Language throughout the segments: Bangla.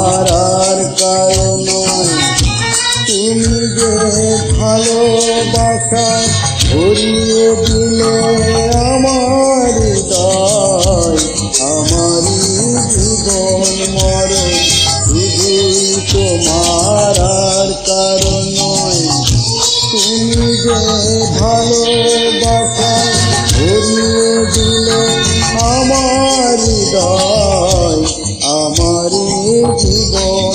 আমার কারণ তুমি যে ভালোবাসা ভরিয়ে দিলে আমার দায় আমার জীবন মর। শুধুই তোমার আর কারণ তুমি যে ভালো জীবন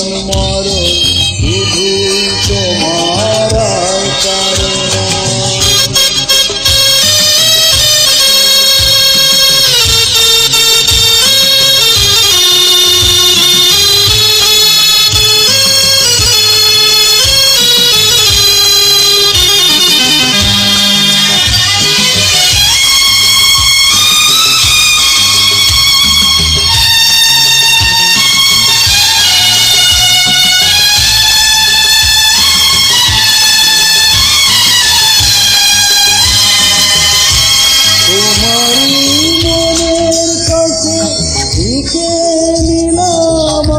নিলাম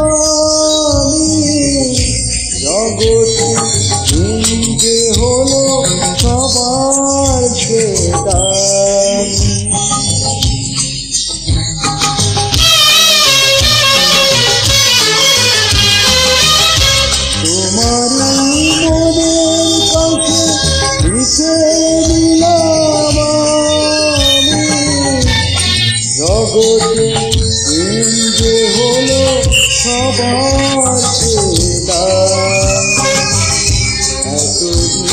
আমি। জগতে যে হলো সবার চেতান জগতে যে হলো সবার এতদিন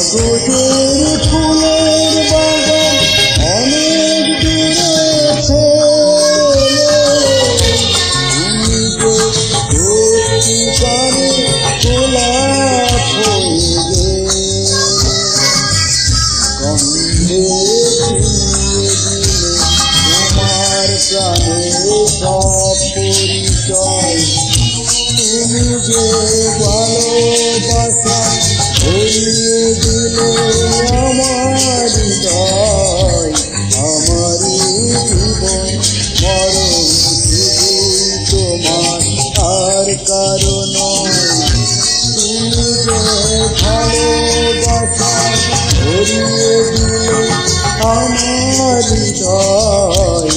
কাগজের ফুলের বাগান অনেক দূরে তুমি যে সত্যিকারে গোলাপ হয়ে গন্ধে তোমার প্রাণে তুমি ভালোবাসা ভরিয়ে দিলে আমার আমার জীবন মরণ কারণ তুমি ভালোবাসা ভরিয়ে আমার হৃদয়